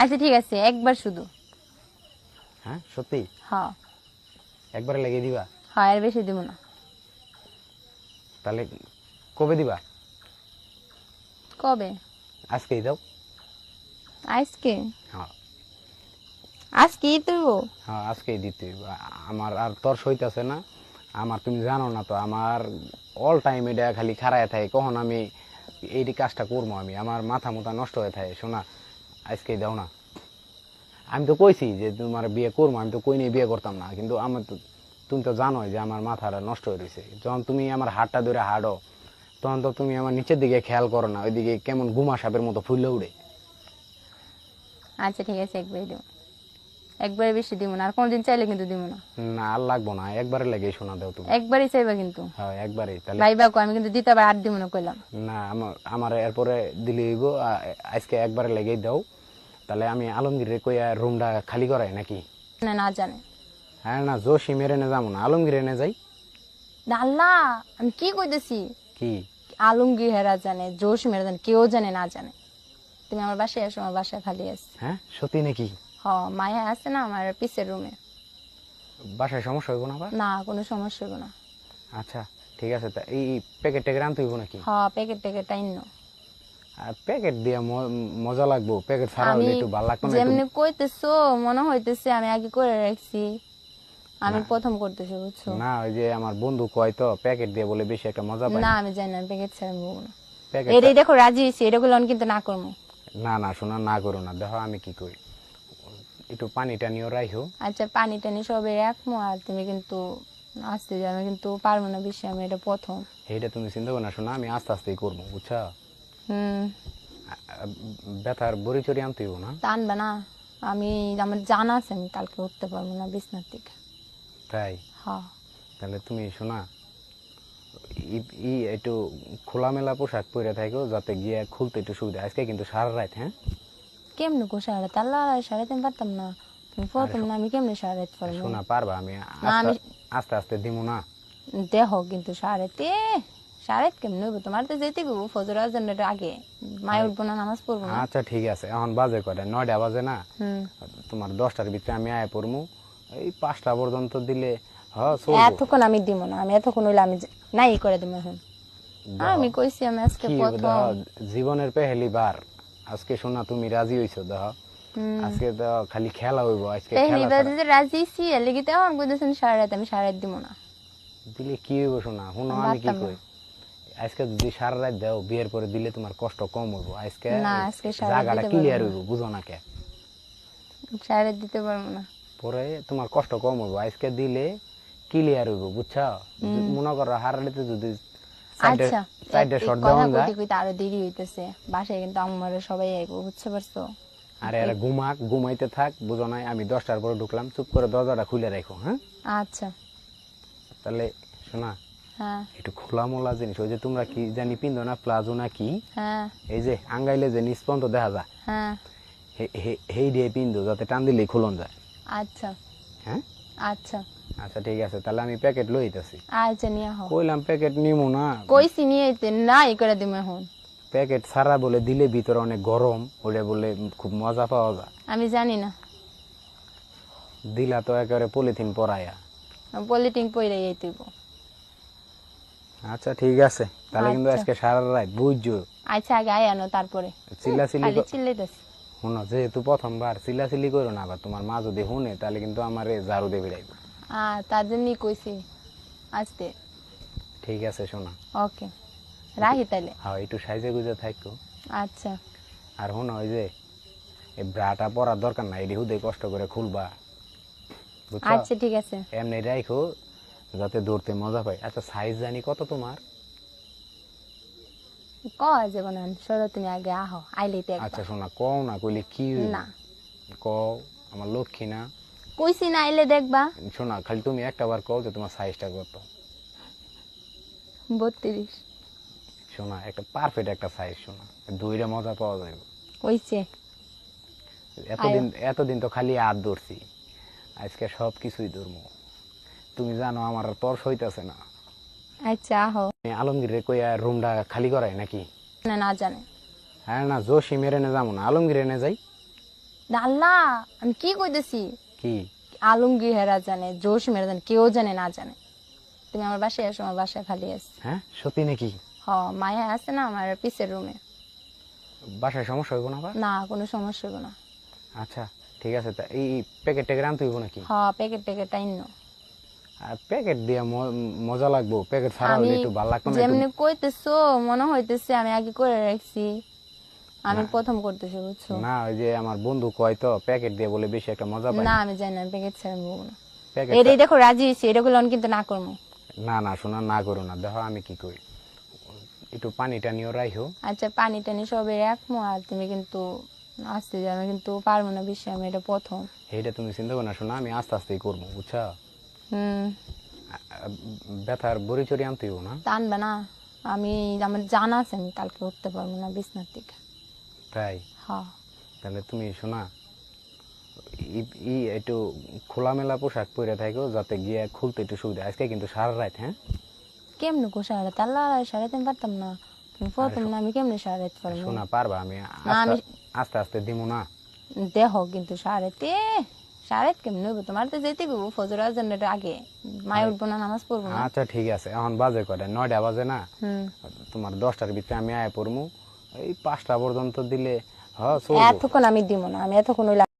আচ্ছা ঠিক আছে একবার শুধু। হ্যাঁ সত্যি? হ্যাঁ। একবারে লেগে দিবা? হ্যাঁ এর বেশি দিব না। তাহলে কবে দিবা? কবে? আজকেই দাও। আজকে? হ্যাঁ। আজকেই তুইব হ্যাঁ আজকেই দিতে আমার আর তোর সইতাছে না। আমার তুমি জানো না তো আমার অল টাইম এটা খালি খারায় থাকে। কখন আমি এই কাজটা করব আমি? আমার মাথা মুথা নষ্ট হয়ে থাকে শোনা। আজকেই দাও না। আমি তো কইছি যে তোমার বিয়ে করব আমি তো কই নিয়ে বিয়ে করতাম না। কিন্তু আমার তো তুমি তো জানোই যে আমার মাথাটা নষ্ট হয়ে রয়েছে যখন তুমি আমার হাতটা ধরে হাঁটো তখন তো তুমি আমার নিচের দিকে খেয়াল করো না ওইদিকে কেমন গুমা সাপের মতো ফুললে উড়ে। আচ্ছা ঠিক আছে একবারই দিব। একবারে বেশি দিব না আর কোনদিন চাইলে কিন্তু দিব না। না আর লাগবো না একবারে লেগে শোনা দাও তুমি। একবারই চাইবা কিন্তু। হ্যাঁ একবারেই তাহলে ভাই বাকু আমি কিন্তু দিতে আবার আর দিব না কইলাম। না আমার আমার এরপরে দিলে হইব আজকে একবারে লেগেই দাও। তাহলে আমি আলমগীরে কইয়া রুমটা খালি করাই নাকি? না না জানে। হ্যাঁ না জোশি মেরে নে যাব না। আলমগীরে নে যাই। না, আল্লাহ আমি কি কইতেছি? কি? আলমগীর হেরা জানে জোশ মেরা জানে কেউ জানে না জানে। তুমি আমার বাসায় আসো আমার বাসায় খালি আছে। হ্যাঁ সত্যি নাকি? হ মায়া আছে না আমার পিসের রুমে। বাসায় সমস্যা হইব না আবার? না কোনো সমস্যা হবে না। আচ্ছা ঠিক আছে তা এই প্যাকেট ট্যাকেট আনতে হইব নাকি? হ প্যাকেট ট্যাকেট টাইন আর প্যাকেট দিয়ে মজা লাগবো। প্যাকেট ছাড়া একটু ভালো লাগতো না যেমনি কইতেছো মনে হইতেছে আমি আগে করে রাখছি। আমি প্রথম করতেছি বুঝছ? না ওই যে আমার বন্ধু কয় তো প্যাকেট দিয়ে বলে বেশি একটা মজা না আমি জানি না প্যাকেট ছাড়া বলব না। প্যাকেট এটাই দেখো রাজি হয়েছি এটা গুলো কিন্তু না করব। না না শোনা না করো না দেখো আমি কি করি। একটু পানি টানিও রাইহো আচ্ছা পানি টানি সবে রাখব আর তুমি কিন্তু আসতে আমি কিন্তু পারব না বেশি আমি এটা প্রথম। এইটা তুমি চিন্তা করো না শোনা আমি আস্তে আস্তেই করব বুঝছা? ব্যথার বড়ি চড়ি আনতে হইব না? টানবে না। আমি আমার জানা আছে আমি কালকে উঠতে পারব না বিছনার থেকে তাই? হ্যাঁ। তাহলে তুমি শোনা ই- একটু খোলামেলা পোশাক পরে থাকো যাতে গিয়ে খুলতে একটু সুবিধা আজকে কিন্তু সারা রাত হ্যাঁ? কেমনে কো সাড়ে তাল্লা সাড়ে তিন পারতাম না। তুমি প্রথম না আমি কেমনে সাড়ে রাত পারব শোনা পারবা আমি আস্তে আস্তে দিমু না। দেহ কিন্তু সাড়ে তে কেমনে হইব? তোমার তো যেতে গো ফজর আজানের আগে। উঠবো না নামাজ পড়ব না। আচ্ছা ঠিক আছে। এখন বাজে কয়টা? নয়টা বাজে না? তোমার দশটার ভিতরে আমি আয় পড়মু। এই পাঁচটা পর্যন্ত দিলে এতক্ষণ আমি দিব না। আমি এতক্ষণ হইলে আমি নাই করে দিব এখন। আমি কইছি আমি আজকে প্রথম জীবনের পেহেলি বার। আজকে শোনা তুমি রাজি হইছো দেহ আজকে তো খালি খেলা হইব আজকে পেহলি বার যে রাজি ছি লেগে তো কইতেছেন রাত আমি সাড়ে রাত দিব না। দিলে কি হইব শোনা শুনো আমি আমি কি কই? আজকে যদি সারা রাত দাও বিয়ের পরে দিলে তোমার কষ্ট কম হইব। আজকে না, সারা জায়গাটা ক্লিয়ার হইব বুঝো না কে? সাড়ে রাত দিতে পারব না। পরে তোমার কষ্ট কম হইব আজকে দিলে ক্লিয়ার হইব বুঝছ? মনে করো হারালিতে যদি আচ্ছা সাইডে শর্ট কইতে কইতে আরও দেরি হইতেছে। বাসায় কিন্তু আমার সবাই আইবো বুঝতে পারছ? আর এরা ঘুমাক ঘুমাইতে থাক বুঝো নাই আমি দশটার পরে ঢুকলাম চুপ করে দরজাটা খুলে রাখো হ্যাঁ? আচ্ছা। তাহলে শোনা একটু খোলা মোলা জিনিস ওই যে তোমরা কি জানি পিন্ধো না প্লাজো না কি? হ্যাঁ। এই যে আঙ্গাইলে যে নিষ্পন্ত দেখা যায় হ্যাঁ। হেই দিয়ে পিন্ধো যাতে টান দিলেই খুলন যায়। আচ্ছা। হ্যাঁ? আচ্ছা। আচ্ছা ঠিক আছে তাহলে আমি প্যাকেট লইতেছি আচ্ছা নিয়ে হও। কইলাম প্যাকেট নিমু না। কইছি নিয়ে আইতে নাই করে দিম এখন। প্যাকেট সারা বলে দিলে ভিতরে অনেক গরম ওটা বলে খুব মজা পাওয়া যায়। আমি জানি না। দিলা তো একেবারে পলিথিন পরায়া পলিথিন পইরে আইতেব আচ্ছা ঠিক আছে। তাহলে কিন্তু আচ্ছা। আজকে সারা রাত বুঝছ। আচ্ছা আগে আয় আনো তারপরে। চিল্লাচিল্লি চিল্লাইতেছি। শোনো যেহেতু প্রথমবার চিল্লাচিল্লি করো না আবার তোমার মা যদি শুনে তাহলে কিন্তু আমার ঝাড়ু দিয়ে বেড়াইব আহ তার জন্যই কইছি আসতে। ঠিক আছে শোনা। ওকে। রাহি তাইলে হ্যাঁ একটু সাইজে গুজে থাকো। আচ্ছা। আর শোনো ওই যে এই ব্রাটা পরার দরকার নাই এটি হুদে কষ্ট করে খুলবা। আচ্ছা ঠিক আছে। এমনি রাখো যাতে দৌড়তে মজা পাই আচ্ছা সাইজ জানি কত তোমার? ক যাব না সরো তুমি আগে আহো আইলেই তো আচ্ছা শোনা কও না কইলে কি না। কও আমার লক্ষ্মী না। কইছি না আইলে দেখবা। শোনা খালি তুমি একটা বার কও যে তোমার সাইজটা কত। বত্রিশ। শোনা একটা পারফেক্ট একটা সাইজ শোনা দুইটা মজা পাওয়া যাবে হইছে এতদিন এতদিন তো খালি হাত দৌড়ছি। আজকে সব কিছুই ধরবো তুমি জানো আমার আর তর্স হইতেছে না। আচ্ছা আমি আলমগীরে কইয়া রুমটা খালি করাই নাকি? না না জানে। হ্যাঁ না জোশি মেরে নে যাব না। আলমগীরে নে যাই। আল্লাহ আমি কি কইতেছি? কি? আলমগীর হেরা জানে জোশিমেরা জানে কেউ জানে না জানে। তুমি আমার বাসায় আসো আমার বাসায় খালি আস হ্যাঁ সত্যি নাকি? হ মায়া আছে না আমার পিসের রুমে। বাসায় সমস্যা হইব না না কোনো সমস্যা হবে না। আচ্ছা ঠিক আছে তা এই প্যাকেট ট্যাকেট আনতে হইব নাকি? হ প্যাকেট ট্যাকেট টাইনো আর প্যাকেট দিয়ে মজা লাগবো। প্যাকেট ছাড়া হইলে একটু ভালো লাগতো যেমনি কইতেছো মনে হইতেছে আমি আগে করে রাখছি। আমি প্রথম করতেছি বুঝছ? না ওই যে আমার বন্ধু কয় তো প্যাকেট দিয়ে বলে বেশি একটা মজা পাই না আমি জানি না প্যাকেট ছাড়া বলব না। এটাই দেখো রাজি হয়েছি এটা গুলো কিন্তু না করব। না না শোনা না করো না। দেখো আমি কি করি? একটু পানি টানিও রাইহো। আচ্ছা পানি টানি সবে রাখব আর তুমি কিন্তু আসতে যাবে আমি কিন্তু পারব না বিষয় আমি এটা প্রথম। এইটা তুমি চিন্তা করো না শোনা আমি আস্তে আস্তেই করব বুঝছা? ব্যথার বড়ি চড়ি আনতে হইব না। টানবে না। আমি আমার জানা আছে আমি কালকে উঠতে পারব না বিছনার থেকে তাই? হ্যাঁ। তাহলে তুমি শোনা ই- একটু খোলামেলা পোশাক পরে থাকো যাতে গিয়ে খুলতে একটু সুবিধা। আজকে কিন্তু সারা রাত হ্যাঁ? কেমনে কো সারাতে আল্লাহ সারাতে আমি পারতাম না। তুমি প্রথম না আমি কেমনে সারাতে পারব শোনা পারবা আমি আস্তে আমি- আস্তে আস্তে দিমু না। দেহ কিন্তু সারাতে সারাত কে হইব? তোমার তো যেতে গো ফজর আজানের আগে। মায় উঠবো না নামাজ পড়ব না। আচ্ছা ঠিক আছে। এখন বাজে করে নয়টা বাজে না? তোমার দশটার ভিতরে আমি আয় পড়মু। এই পাঁচটা পর্যন্ত দিলে হ এতক্ষণ আমি দিব না আমি এতক্ষণ